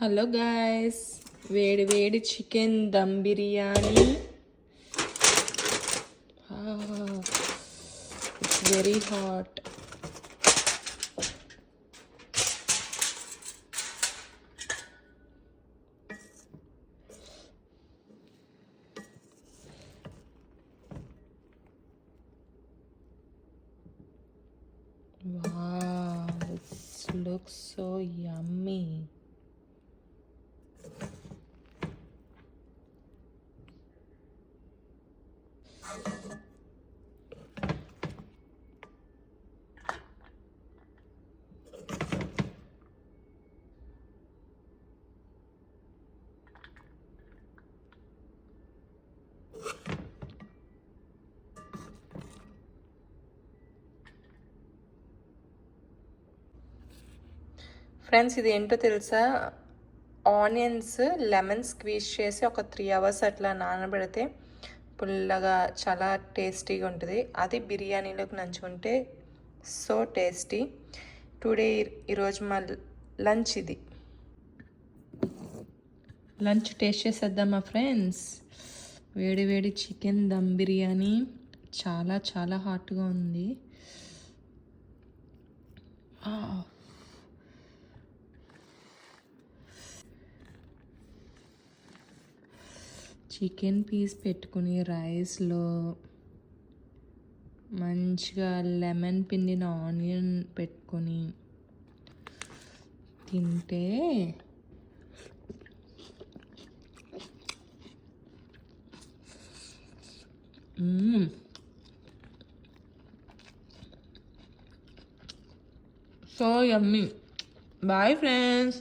Hello guys వేడి వేడి chicken dum biryani it's very hot Wow, this looks so yummy. Friends ఇది ఏంటో తెలుసా? ఆనియన్స్ లెమన్ స్క్వీజ్ చేసి ఒక త్రీ అవర్స్ అట్లా నానబెడితే పుల్లగా చాలా టేస్టీగా ఉంటుంది. అది బిర్యానీలోకి నంచుకుంటే సో టేస్టీ. టుడే ఈరోజు మా లంచ్ ఇది. లంచ్ టేస్ట్ చేసేద్దామా ఫ్రెండ్స్. వేడి వేడి చికెన్ దమ్ బిర్యానీ. చాలా చాలా హాట్గా ఉంది. చికెన్ పీస్ పెట్టుకుని రైస్లో మంచిగా లెమన్ పిండిన ఆనియన్ పెట్టుకొని తింటే సో యమ్మీ. Bye friends.